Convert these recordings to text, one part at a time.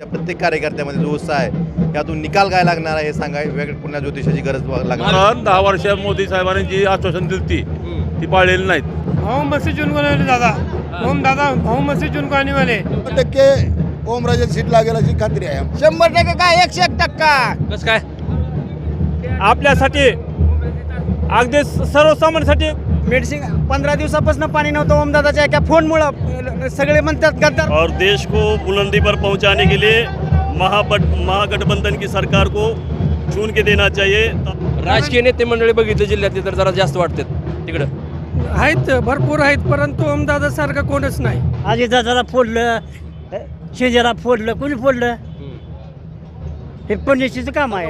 त्या प्रत्येक कार्यकर्त्यामध्ये जो उत्साह आहे यातून निकाल काय लागणार आहे हे सांगा वेगळ्या पुन्हा ज्योतिषाची गरज लागणार दहा वर्षात मोदी साहेबांनी जी आश्वासन दिली ती ती पाळलेली नाहीत. भाऊ मस्जिद चुन को वाले दादा. ओम दादा भाऊ मस्जिद चुन को आने वाले टक्के ओमराजे सीट लागेल अशी खात्री आहे शंभर टक्के काय? एकशे एक टक्का. कसं काय? आपल्यासाठी अगदी सर्वसामान्यांसाठी मेडिसिन पंधरा दिवसापासून पाणी नव्हतं ओमदादाच्या एका फोनमुळं सगळे म्हणतात गद्दार. और देश को बुलंदी पर पहुंचाने के लिए महाबट महागठबंधन की सरकार को चुन के देना चाहिए। राजकीय नेते मंडळी बघितले जिल्ह्यातली तर जरा जास्त वाटतात. तिकडं. आहेत भरपूर आहेत परंतु ओमदादा सारखं कोणच नाही. आधी दादाला फोडलं शेजारा फोडलं कोणी फोडलं? हे पन्नीसचं काम आहे?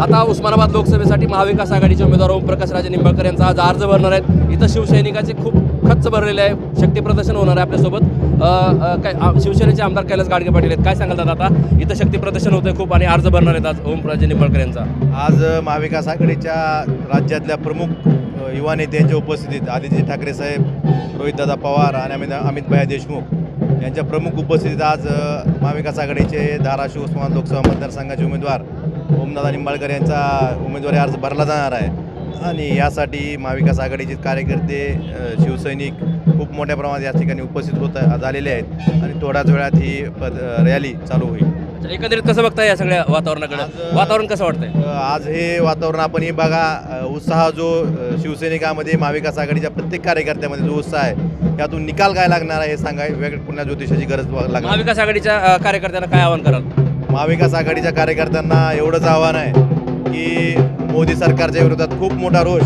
आता उस्मानाबाद लोकसभेसाठी महाविकास आघाडीचे उमेदवार ओमप्रकाश राजे निंबाळकर यांचा आज अर्ज भरणार आहेत. इथं शिवसैनिकाचे खूप खच्च भरलेले आहे. शक्ती प्रदर्शन होणार आहे आपल्यासोबत. काय शिवसेनेचे आमदार कैलास गाडगे पाटील आहेत. काय सांगाल आता? इथं शक्ती प्रदर्शन होतंय खूप आणि अर्ज भरणार आहेत आज ओमराजे निंबाळकर यांचा. आज महाविकास आघाडीच्या राज्यातल्या प्रमुख युवा नेत्यांच्या उपस्थितीत आदित्य ठाकरे साहेब रोहितदादा पवार आणि अमित अमित भैया देशमुख यांच्या प्रमुख उपस्थितीत आज महाविकास आघाडीचे धाराशिव उस्मानाबाद लोकसभा मतदारसंघाचे उमेदवार ओमदादा निंबाळकर यांचा उमेदवारी अर्ज भरला जाणार आहे. आणि यासाठी महाविकास आघाडीचे कार्यकर्ते शिवसैनिक खूप मोठ्या प्रमाणात या ठिकाणी उपस्थित होत झालेले आहेत. आणि थोड्याच वेळात ही रॅली चालू होईल. एकंदरीत कसं बघताय या सगळ्या वातावरणाकडे? वातावरण कसं वाटतंय? आज हे वातावरण आपण हे बघा उत्साह जो शिवसैनिकामध्ये महाविकास आघाडीच्या प्रत्येक कार्यकर्त्यामध्ये जो उत्साह आहे यातून निकाल काय लागणार आहे हे सांगा. वेगळ्या पुन्हा ज्योतिषाची गरज लागणार. महाविकास आघाडीच्या कार्यकर्त्यांना काय आवाहन कराल? महाविकास आघाडीच्या कार्यकर्त्यांना एवढंच आव्हान आहे की मोदी सरकारच्या विरोधात खूप मोठा रोष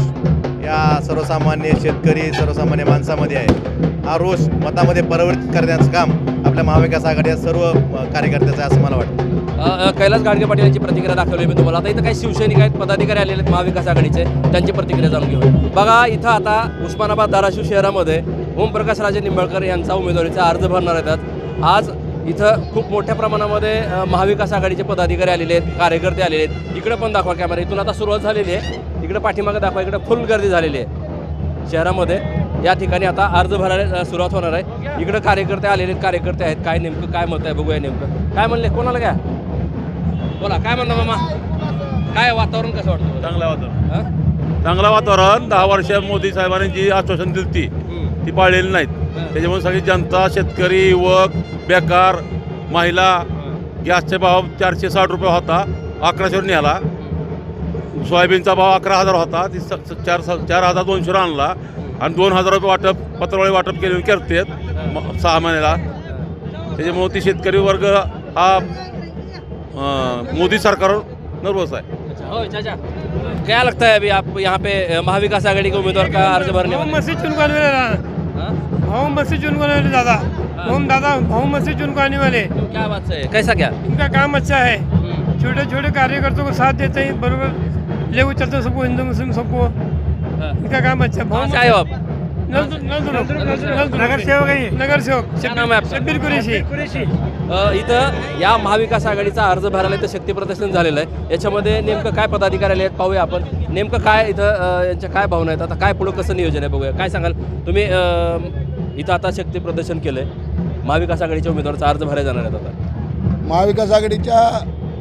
या सर्वसामान्य शेतकरी सर्वसामान्य माणसामध्ये आहे. हा रोष मतामध्ये परिवर्तित करण्याचं काम आपल्या महाविकास आघाडीच्या सर्व कार्यकर्त्याचं आहे असं मला वाटतं. अ, अ, कैलास गाडगे पाटील यांची प्रतिक्रिया दाखवली मी तुम्हाला. आता इथं काही शिवसैनिक आहेत पदाधिकारी आलेले आहेत महाविकास आघाडीचे. त्यांची प्रतिक्रिया जाणून घेऊया. बघा इथं आता उस्मानाबाद धाराशिव शहरामध्ये ओमप्रकाश राजे निंबाळकर यांचा उमेदवारीचा अर्ज भरणार आहेत. आज इथं खूप मोठ्या प्रमाणामध्ये महाविकास आघाडीचे पदाधिकारी आलेले आहेत कार्यकर्ते आलेले आहेत. इकडे पण दाखवा कॅमेरा इथून आता सुरुवात झालेली आहे. इकडे पाठीमागे दाखवा इकडे फुल गर्दी झालेली आहे. शहरामध्ये या ठिकाणी आता अर्ज भरायला सुरुवात होणार आहे. इकडे कार्यकर्ते आलेले आहेत कार्यकर्ते आहेत. काय नेमकं काय मत आहे बघूया नेमकं. काय म्हणले कोणाला घ्या? बोला काय म्हणता मामा? काय वातावरण कसं वाटतं? चांगलं वातावरण? चांगलं वातावरण. दहा वर्षात मोदी साहेबांनी जी आश्वासन दिली ती. ती पाळलेली नाहीत. त्याच्यामुळे सगळी जनता शेतकरी युवक बेकार महिला गॅसचे भाव चारशे साठ रुपये होता अकराशेवर नेला. सोयाबीनचा भाव अकरा हजार होता ती चार स- चार हजार दोनशेवर आणला आणि दोन हजार रुपये वाटप पत्रवळी वाटप केले करतेत म- सहा महिन्याला. त्याच्यामुळे ती शेतकरी वर्ग हा मोदी सरकारवर नर्वस आहे. हो चाचा. क्या लगता है अभी आप यहाँ पे महाविकास आघाड़ी के उम्मीदवार का अर्ज भरने बहु वाले मसीह चुन को आने वाले हाँ? बहु मसीह चुन को आने वाले दादा ओम दादा बहु मसीह चुन को आने वाले क्यों, बात से कैसा क्या? इनका काम अच्छा है। छोटे छोटे कार्यकर्ताओं को साथ देते हैं बरबर। ले चलते सबको हिंदू मुस्लिम सबको। हाँ। इनका काम अच्छा है। से आए हो आप? नगर सेवक है नगर सेवक क्या नाम है आपका? शब्बीर कुरेशी। इथं या महाविकास आघाडीचा अर्ज भरायला इथं शक्ती प्रदर्शन झालेलं आहे. याच्यामध्ये नेमकं काय पदाधिकारी आले आहेत पाहूया आपण. नेमकं काय इथं यांच्या काय भावना आहेत? आता काय पुढं कसं नियोजन आहे बघूया. काय सांगाल? तुम्ही अ, इथं आता शक्ती प्रदर्शन केलं आहे महाविकास आघाडीच्या उमेदवाराचा अर्ज भरायला जाणार आहेत आता. महाविकास आघाडीच्या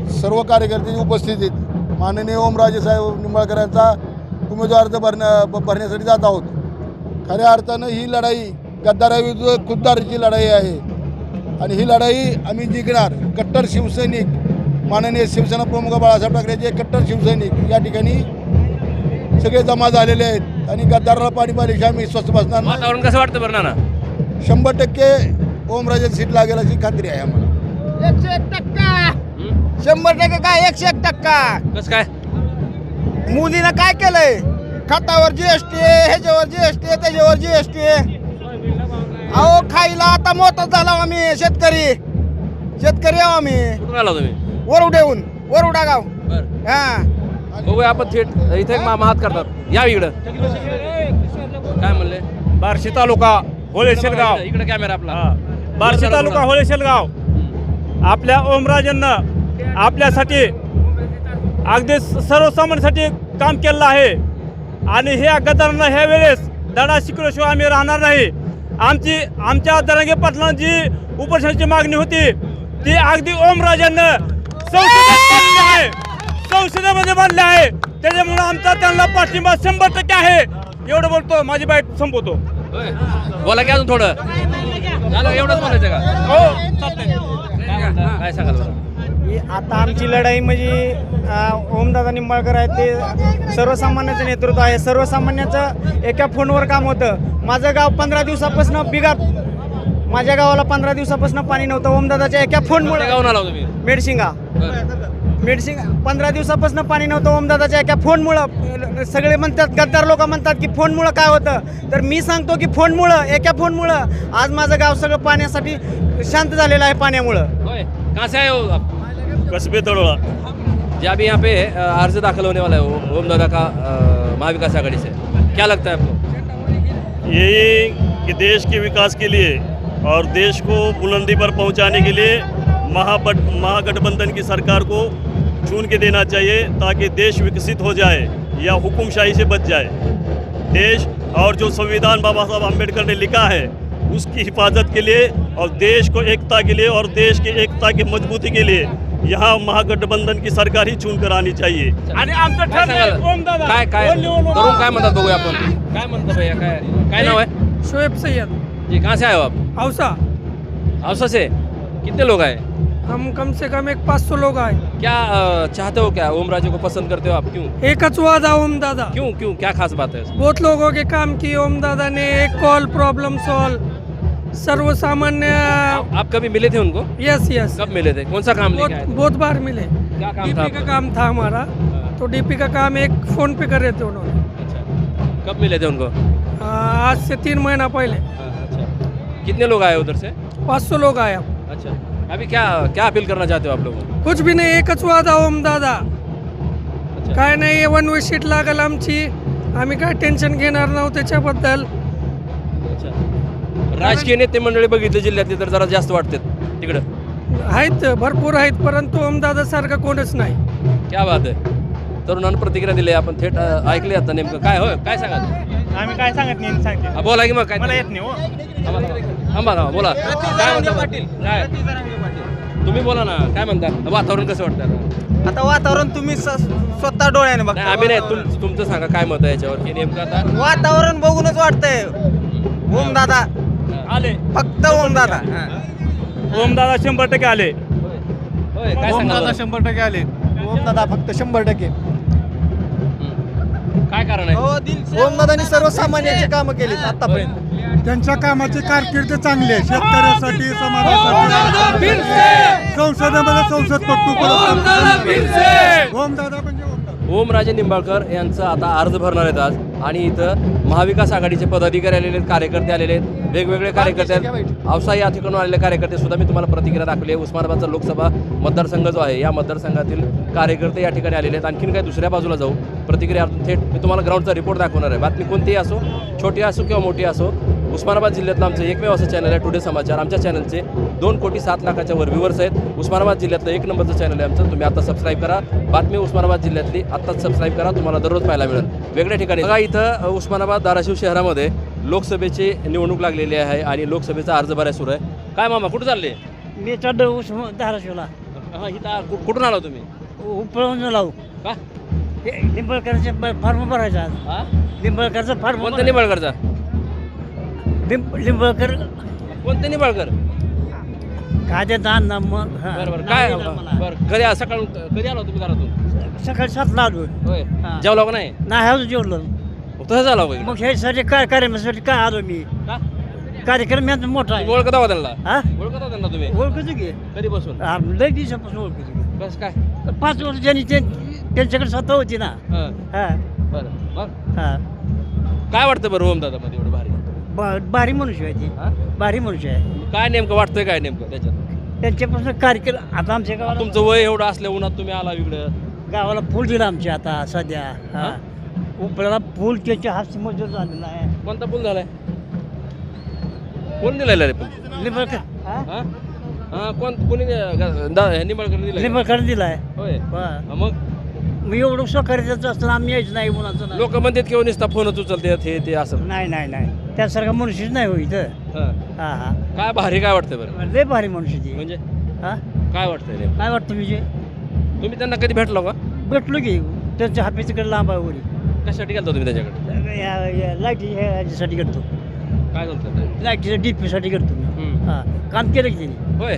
सर्व कार्यकर्त्यांची उपस्थितीत माननीय ओमराजे साहेब निंबाळकर यांचा उमेदवार अर्ज भरण्या ब- भरण्यासाठी जात आहोत. खऱ्या अर्थानं ही लढाई गद्दाराविरुद्ध खुद्दारीची लढाई आहे. आणि ही लढाई आम्ही जिंकणार. कट्टर शिवसैनिक माननीय शिवसेना प्रमुख बाळासाहेब ठाकरेचे कट्टर शिवसैनिक या ठिकाणी सगळे जमा झालेले आहेत. आणि गद्दाराला पाणी पाहिजे आम्ही स्वस्त बसणार नाही. वातावरण कसं वाटतं बरं ना शंभर टक्के ओमराजे सीट लागेल अशी खात्री आहे आम्हाला. एकशे एक टक्का. शंभर टक्के काय? एकशे एक टक्का. कसं काय? मोदीनं काय केलंय? खतावर जीएसटी ह्याच्यावर जीएसटी त्याच्यावर जीएसटी अहो खायला आता मोठा झाला आम्ही शेतकरी. शेतकरी आहो आम्ही. कुठून आला तुम्ही? वरुडेहून वरुडा गाव. बरं. हा. बघूया आपण थेट. इथे एक मामा हात करतात. या इकडं. काय म्हणले? बार्शी तालुका होळे शेलगाव. इकडे कॅमेरा आपला. बार्शी तालुका होळे शेलगाव. आपल्या ओमराजेंना आपल्यासाठी अगदी सर्वसामान्यांसाठी काम केलेलं आहे. आणि ह्या गद्दारांना ह्या वेळेस धडा शिकल्याशिवाय आम्ही राहणार नाही. आमची आमच्या दरंगे पाटलांची उपोषणाची मागणी होती. ती अगदी ओमराजेंना संसदेमध्ये मांडली आहे. त्याच्यामुळे आमचा त्यांना पाठिंबा शंभर टक्के आहे. एवढं बोलतो माझी बाईट संपवतो. बोला की अजून थोडं. झालं एवढंच बोलायचं का? हो चालतंय. काय सांगाल बरं? ही आता आमची लढाई म्हणजे अं, ओमदादा निंबाळकर आहेत ते सर्वसामान्याचं नेतृत्व आहे. सर्वसामान्याचं एका फोनवर काम होतं. माझं गाव पंधरा दिवसापासून बिगार माझ्या गावाला पंधरा दिवसापासून पाणी नव्हतं. ओमदादाच्या एका फोनमुळे. गावून आला तुम्ही? मेडशिंगा. बरं. मेडसिंग पंधरा दिवसापासून पाणी नव्हतं ओमदादाच्या एका फोनमुळं सगळे म्हणतात गद्दार लोक म्हणतात की फोनमुळं काय होतं? तर मी सांगतो की फोनमुळं एका फोनमुळं आज माझं गाव सगळं पाण्यासाठी शांत झालेलं आहे पाण्यामुळं. होय. कहाँ से आए हो आप? कस्बे तड़ोड़ा जी अभी यहाँ पे अ, अर्ज दाखिल होने वाला है ओ- ओम दादा का अ, महाविकास आघाड़ी से क्या लगता है आपको? यही कि देश के विकास के लिए और देश को बुलंदी पर पहुंचाने के लिए महाबट महागठबंधन की सरकार को चुन के देना चाहिए ताकि देश विकसित हो जाए या हुकुमशाही से बच जाए। देश और जो संविधान बाबा साहब आम्बेडकर ने लिखा है उसकी हिफाजत के लिए और देश को एकता के लिए और देश की एकता की मजबूती के लिए यहाँ महागठबंधन की सरकार ही चुन कर आनी चाहिए। काय ठरलंय सांगाल? ओमदादा काय काय ओनली ओम तरुण काय म्हणतात बघूया आपण? काय म्हणतात भैया काय काय नाव है शोएब सैयद जी कहाँ से आए हो आप? औसा. औसा से? कितने लोग आए? हम कम से कम एक पाच सौ लोग आए क्या चाहते हो क्या? ओम राजे को पसंद करते हो आप? क्यों? एकच वादा ओम दादा क्यों क्यों? क्या खास बात है? बहुत लोगों के काम की ओम दादा ने एक कॉल प्रॉब्लम सॉल्व सर्वसामान्य आप, आप कभी मिले थे उनको? यस यस कब मिले थे? कौन सा काम बहुत बहुत बार मिले. क्या काम था डीपी का? काम था हमारा. हाँ, तो डीपी का काम एक फ़ोन पे कर रहे थे उन्होंने. अच्छा। कब मिले थे उनको? आज से तीन महीना पहले. हाँ, अच्छा। कितने लोग आए उधर से? पाँच सौ लोग आए अच्छा। अभी क्या क्या अपील करना चाहते हो आप लोगों कुछ भी नाही एकच वादा ओम दादा। काय नाही वन वे शीट लागल आमची. आम्ही काय टेन्शन घेणार नव्हतं त्याच्याबद्दल? राजकीय नेते मंडळी बघितले जिल्ह्यातले तर जरा जास्त वाटतात. तिकडं. आहेत भरपूर आहेत परंतु ओमदादा सारखं कोणच नाही. क्या बात आहे. तरुणांना प्रतिक्रिया दिली आपण थेट अ, ऐकली आता नेमकं. काय होय काय सांगा आम्ही काय सांगत नाही सांगते हा, बोला की मग काय मला येत नाही हो. थांबा, थांबा. थांबा थांबा बोला. काय म्हणता? पाटील. काय? तुम्ही बोला ना काय म्हणता? वातावरण कसं वाटतं आता? आता वातावरण तुम्ही स- स्वतः डोळ्याने नाही आम्ही नाही तुम तुमचं सांगा काय मत आहे याच्यावर? की नेमकं आता? वातावरण बघूनच वाटतंय. ओम दादा. आले. फक्त ओम दादा. ओमदादा शंभर टक्के आले. होय. काय सांगा शंभर टक्के आले. ओमदादा फक्त शंभर टक्के. काय कारण आहे? ओमदादानी सर्वसामान्यांची कामं केली आतापर्यंत. त्यांच्या कामाची कारकीर्द चांगली आहे. शेतकऱ्यासाठी समाजासाठी. संसदेमध्ये संसदपट्टू ओमदादा म्हणजे ओमराजे निंबाळकर यांचं आता अर्ज भरणार आहेत आज. आणि इथं महाविकास आघाडीचे पदाधिकारी आलेले आहेत कार्यकर्ते आलेले आहेत. वेगवेगळे कार्यकर्ते आहेत औसा या ठिकाणून आलेले कार्यकर्ते सुद्धा मी तुम्हाला प्रतिक्रिया दाखवली आहे. उस्मानाबादचा लोकसभा मतदारसंघ जो आहे या मतदारसंघातील कार्यकर्ते या ठिकाणी आलेले आहेत. आणखीन काही दुसऱ्या बाजूला जाऊ प्रतिक्रिया थेट मी तुम्हाला ग्राउंडचा रिपोर्ट दाखवणार आहे. बातमी कोणतीही असो छोटी असो किंवा मोठी असो उस्मानाबाद जिल्ह्यातलं आमचं एकमेव असं चॅनल आहे टुडे समाचार आमच्या चॅनलचे दोन कोटी सात लाखाच्या वर व्ह्यूवर्स आहेत उस्मानाबाद जिल्ह्यातलं एक नंबरचं चॅनल आहे आमचं. तुम्ही आता सबस्क्राईब करा. बातमी उस्मानाबाद जिल्ह्यातली आत्ताच सबस्क्राईब करा. तुम्हाला दररोज पाहायला मिळेल. वेगळ्या ठिकाणी बघा इथं उस्मानाबाद धाराशिव शहरामध्ये लोकसभेची निवडणूक लागलेली आहे आणि लोकसभेचा अर्ज भरायला सुरू आहे. काय मामा कुठं चालले? मी चढ धाराशिवला. हा इथं कु- कुठून आला तुम्ही? उपळून लावू का? लिंबळकरचे फॉर्म भरायचा आज. हा? लिंबळकरचा फॉर्म कोणत्या निंबाळकरचा? लिंबळकर कोणत्या निंबाळकर? काय ते दान ना मग हा. बरं बरं. काय नाव दिलं मला. बरं कधी सकाळ कधी आला तुम्ही घरातून? सकाळी सातला आलो. होय. हा. जेवला का नाही? नाही जेवलो. तसं झालं का मग ह्यासाठी काय कार्यक्रमासाठी काय आलो मी? का? कार्यक्रम यांचा मोठा आहे. तुम्ही ओळखत आहोत त्यांना? हा? ओळखत आहोत त्यांना तुम्ही? ओळखतो की. कधी बसून हा, लय दिवसापासून ओळखतो की. कसं काय? पाच वर्ष ज्यांनी ते- त्यांच्याकडे स्वतः होती ना. हा. हा. बरं मग? हा. काय वाटतं बरं ओम दादा मध्ये एवढं भारी? बा- भारी मनुष्य आहे ती. हा? भारी मनुष्य आहे. काय नेमकं वाटतंय काय नेमकं त्याच्यात? त्यांच्यापासून कार्यक्रम आता आमच्या गावाला तुमचं वय एवढं असल्या उन्हात तुम्ही आला इकडं. गावाला पूल दिला आमच्या आता सध्या. हा? उपळ्याला पूल त्यांच्या हात मजूर झालेला आहे. कोणता पूल झालाय? कोण दिलेला रे पूल? लिंबळकर हा? हा? हा कोण कोणी निंबाळकर दिलाय? लिंबळकर दिलाय. होय. हा. हा, मग? मी एवढं स्वकार्याचं असतं आम्ही यायचं नाही नाही. लोक म्हणतात किंवा नुसता फोनच उचलतात हे ते असं. नाही नाही नाही. त्यासारखा मनुष्यच नाही हो इथं. हा. हा हा. काय भारी काय वाटतं बरं? लय भारी मनुष्य ती. म्हणजे? हा? काय वाटतंय नेमकं काय वाटतं म्हणजे? तुम्ही त्यांना कधी भेटलो का? भेटलो की. त्यांच्या हापीकडे लांब आहे वरी. कशासाठी गेलता तुम्ही त्याच्याकडे? लाईटी ह्याच्यासाठी करतो काय झालं लाईटीच्या डीपीसाठी करतो मी. हम्म. हा. काम केलं की त्यांनी? होय?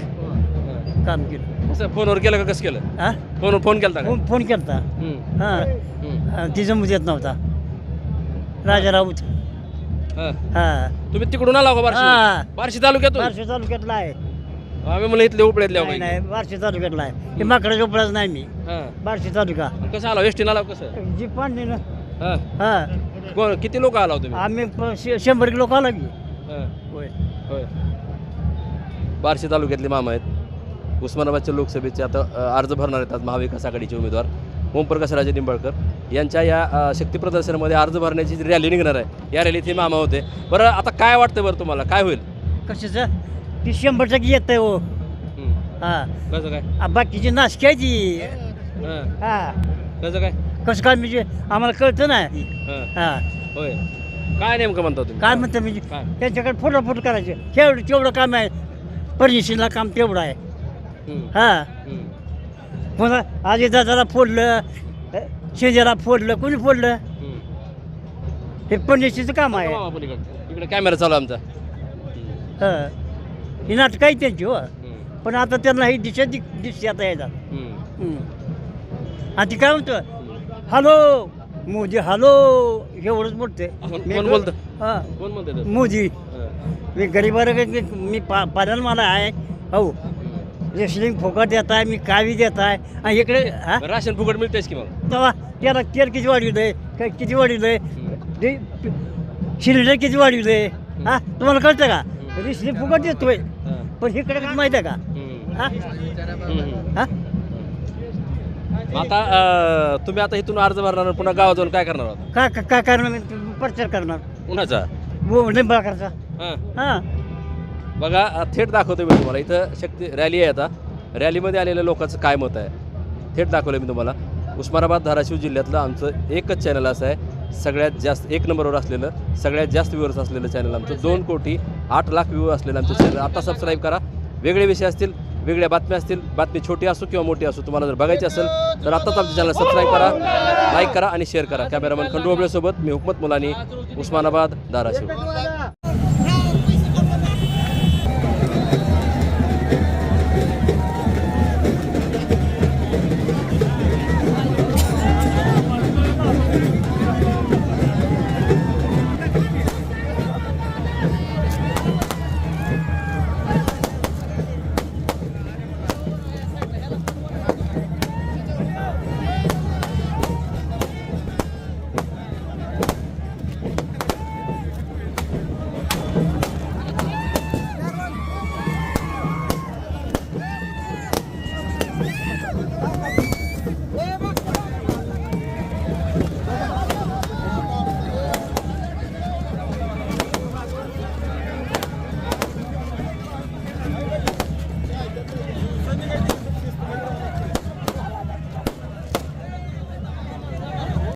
काम केलं. कसं फोनवर केलं का कसं केलं? हा फोनवर फोन केलता का? फोन फोन केलता. हम्म. हा. हम्म. ती देत नव्हता. राजा राऊत. हा. हा. तुम्ही तिकडून आला का हा. बार्शी बार्शी तालुक्यातून? बार्शी तालुक्यातला आहे. आम्ही म्हणलं इथले उपड्यातले नाही नाही बार्शी तालुक्यातला आहे. हे माकडा झोपडाच नाही मी. बार्शी तालुका. कसं आला? वेस्टीन आला कसं? जी पाणी ना हा. हा. कोण किती लोक आला हो तुम्ही? आम्ही प- शे- शंभर किलो आला की. हा. होय. होय. बार्शी तालुक्यातले मामा आहेत. उस्मानाबादच्या लोकसभेचे आता अ, अर्ज भरणार आहेत आज महाविकास आघाडीचे उमेदवार. ओमप्रकाश राजे निंबाळकर. यांच्या या अ, शक्ती प्रदर्शनामध्ये अर्ज भरण्याची जी रॅली निघणार आहे या रॅलीत हे मामा होते. बरं आता काय वाटतं बरं तुम्हाला? काय होईल? कशाचं? ती शंभर टक्के येत आहे हो. हा. कसं काय? आ, बाकीची नाशकी आहे ती हा. हा. कसं काय? कसं काय म्हणजे आम्हाला कळतं ना हा. हा होय काय नेमकं म्हणता तुम्ही काय म्हणतं म्हणजे काय? त्यांच्याकडे फोटोफोट करायचे तेवढं तेवढं काम आहे परमिशनला काम तेवढं आहे हम्म. हा हम्म. पुन्हा आजी दादाला फोडलं शेजाला फोडलं कोणी फोडलं हम्म. हे परमिशनचं काम आहे इकडे कॅमेरा चालू आहे आमचा हा ही नाटक आहे त्यांची हो हम्म. पण आता त्यांना ही दिशा दि दिसते आता यायला हम्म. हम्म. आणि ती काय म्हणतो हॅलो मोदी हॅलो एवढंच बोलते कोण- बोलतं? हा. कोण म्हणते तसं? मोदी. मी गरीबार मी पा मला आहे. हो. रेसलिंग फुकट देत आहे मी कावी देत आहे. आणि इकडे हा? राशन फुकट मिळतेच की मग? तेव्हा त्याला तेल किती वाढवलंय काय किती वाढवलंय ते सिलेंडर किती वाढवलंय हा तुम्हाला कळतं का? रेसलिंग फुकट देतोय. पण इकडे काय माहिती आहे का. हा. हा? आता अं, तुम्ही आता इथून अर्ज भरणार पुन्हा गावात जाऊन काय करणार आहात काय काय- करणार मी? प्रचार करणार. कुणाचा वो निंबाळकरचा हां. हा. बघा अं, थेट दाखवतो मी तुम्हाला. इथं शक्ती रॅली आहे आता. रॅलीमध्ये आलेल्या लोकांचं काय मत आहे? थेट दाखवलं मी तुम्हाला. उस्मानाबाद धाराशिव जिल्ह्यातलं आमचं एकच चॅनल असं आहे. सगळ्यात जास्त एक नंबरवर असलेलं सगळ्यात जास्त व्ह्यूअर्स असलेलं चॅनल आमचं. दोन कोटी आठ लाख व्ह्यू असलेलं आमचं चॅनल आता सबस्क्राईब करा. वेगळे विषय असतील वेगळ्या बातम्या असतील बातमी छोटी असो किंवा मोठी असो तुम्हाला जर बघायची असेल तर आत्ताच आमच्या चॅनल सबस्क्राईब करा लाईक करा आणि शेअर करा. कॅमेरामॅन खंडू सोबत मी हुकमत मुलानी उस्मानाबाद धाराशिव.